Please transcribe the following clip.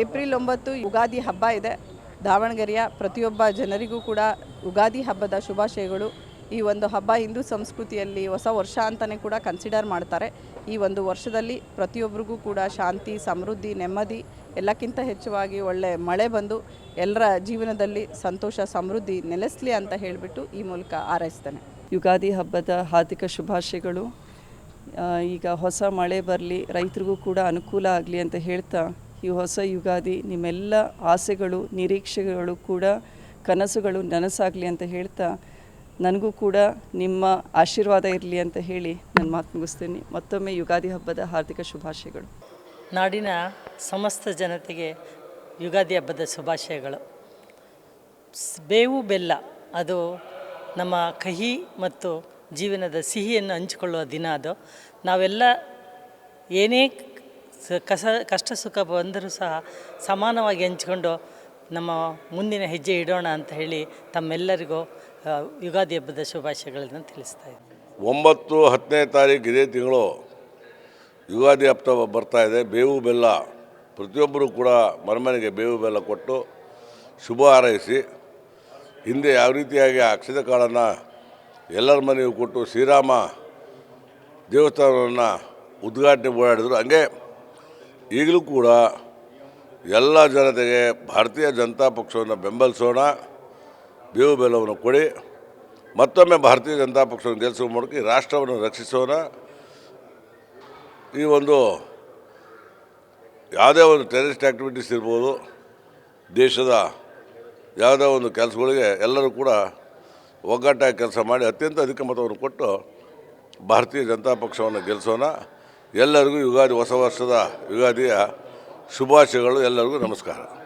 April ಒಂಬತ್ತು ಯುಗಾದಿ ಹಬ್ಬ ಇದೆ. ದಾವಣಗೆರೆಯ ಪ್ರತಿಯೊಬ್ಬ ಜನರಿಗೂ ಕೂಡ ಯುಗಾದಿ ಹಬ್ಬದ ಶುಭಾಶಯಗಳು. ಈ ಒಂದು ಹಬ್ಬ ಹಿಂದೂ ಸಂಸ್ಕೃತಿಯಲ್ಲಿ ಹೊಸ ವರ್ಷ ಅಂತಲೇ ಕೂಡ ಕನ್ಸಿಡರ್ ಮಾಡ್ತಾರೆ. ಈ ಒಂದು ವರ್ಷದಲ್ಲಿ ಪ್ರತಿಯೊಬ್ಬರಿಗೂ ಕೂಡ ಶಾಂತಿ, ಸಮೃದ್ಧಿ, ನೆಮ್ಮದಿ, ಎಲ್ಲಕ್ಕಿಂತ ಹೆಚ್ಚುವಾಗಿ ಒಳ್ಳೆ ಮಳೆ ಬಂದು ಎಲ್ಲರ ಜೀವನದಲ್ಲಿ ಸಂತೋಷ, ಸಮೃದ್ಧಿ ನೆಲೆಸಲಿ ಅಂತ ಹೇಳಿಬಿಟ್ಟು ಈ ಮೂಲಕ ಹಾರೈಸ್ತೇನೆ. ಯುಗಾದಿ ಹಬ್ಬದ ಹಾರ್ದಿಕ ಶುಭಾಶಯಗಳು. ಈಗ ಹೊಸ ಮಳೆ ಬರಲಿ, ರೈತರಿಗೂ ಕೂಡ ಅನುಕೂಲ ಆಗಲಿ ಅಂತ ಹೇಳ್ತಾ ಈ ಹೊಸ ಯುಗಾದಿ ನಿಮ್ಮೆಲ್ಲ ಆಸೆಗಳು, ನಿರೀಕ್ಷೆಗಳು ಕೂಡ ಕನಸುಗಳು ನನಸಾಗಲಿ ಅಂತ ಹೇಳ್ತಾ ನನಗೂ ಕೂಡ ನಿಮ್ಮ ಆಶೀರ್ವಾದ ಇರಲಿ ಅಂತ ಹೇಳಿ ನನ್ನ ಮಾತು ಮುಗಿಸ್ತೀನಿ. ಮತ್ತೊಮ್ಮೆ ಯುಗಾದಿ ಹಬ್ಬದ ಹಾರ್ದಿಕ ಶುಭಾಶಯಗಳು. ನಾಡಿನ ಸಮಸ್ತ ಜನತೆಗೆ ಯುಗಾದಿ ಹಬ್ಬದ ಶುಭಾಶಯಗಳು. ಬೇವು ಬೆಲ್ಲ, ಅದು ನಮ್ಮ ಕಹಿ ಮತ್ತು ಜೀವನದ ಸಿಹಿಯನ್ನು ಹಂಚಿಕೊಳ್ಳುವ ದಿನ ಅದು. ನಾವೆಲ್ಲ ಏನೇ ಕಸ ಕಷ್ಟ ಸುಖ ಬಂದರೂ ಸಹ ಸಮಾನವಾಗಿ ಹಂಚ್ಕೊಂಡು ನಮ್ಮ ಮುಂದಿನ ಹೆಜ್ಜೆ ಇಡೋಣ ಅಂತ ಹೇಳಿ ತಮ್ಮೆಲ್ಲರಿಗೂ ಯುಗಾದಿ ಹಬ್ಬದ ಶುಭಾಶಯಗಳನ್ನು ತಿಳಿಸ್ತಾ ಇದ್ದೀನಿ. ಒಂಬತ್ತು ಹತ್ತನೇ ತಾರೀಕು ಇದೇ ತಿಂಗಳು ಯುಗಾದಿ ಹಬ್ಬ ಬರ್ತಾ ಇದೆ. ಬೇವು ಬೆಲ್ಲ, ಪ್ರತಿಯೊಬ್ಬರೂ ಕೂಡ ಮರಮನೆಗೆ ಬೇವು ಬೆಲ್ಲ ಕೊಟ್ಟು ಶುಭ ಹಾರೈಸಿ, ಹಿಂದೆ ಯಾವ ರೀತಿಯಾಗಿ ಆ ಅಕ್ಷತೆ ಕಾಳನ್ನು ಎಲ್ಲರ ಮನೆಗೂ ಕೊಟ್ಟು ಶ್ರೀರಾಮ ದೇವಸ್ಥಾನವನ್ನು ಉದ್ಘಾಟನೆ ಓಡಾಡಿದ್ರು. ಹಂಗೆ ಈಗಲೂ ಕೂಡ ಎಲ್ಲ ಜನತೆಗೆ ಭಾರತೀಯ ಜನತಾ ಪಕ್ಷವನ್ನು ಬೆಂಬಲಿಸೋಣ, ಬೇವು ಬೆಲ್ಲವನ್ನು ಕೊಡಿ, ಮತ್ತೊಮ್ಮೆ ಭಾರತೀಯ ಜನತಾ ಪಕ್ಷವನ್ನು ಗೆಲ್ಲಿಸುವ ಮೂಲಕ ಈ ರಾಷ್ಟ್ರವನ್ನು ರಕ್ಷಿಸೋಣ. ಈ ಒಂದು ಯಾವುದೇ ಒಂದು ಟೆರರಿಸ್ಟ್ ಆ್ಯಕ್ಟಿವಿಟೀಸ್ ಇರ್ಬೋದು, ದೇಶದ ಯಾವುದೇ ಒಂದು ಕೆಲಸಗಳಿಗೆ ಎಲ್ಲರೂ ಕೂಡ ಒಗ್ಗಟ್ಟಾಗಿ ಕೆಲಸ ಮಾಡಿ ಅತ್ಯಂತ ಅಧಿಕ ಮತವನ್ನು ಕೊಟ್ಟು ಭಾರತೀಯ ಜನತಾ ಪಕ್ಷವನ್ನು ಗೆಲ್ಲಿಸೋಣ. ಎಲ್ಲರಿಗೂ ಯುಗಾದಿ ಹೊಸ ವರ್ಷದ ಯುಗಾದಿಯ ಶುಭಾಶಯಗಳು ಎಲ್ಲರಿಗೂ ನಮಸ್ಕಾರ.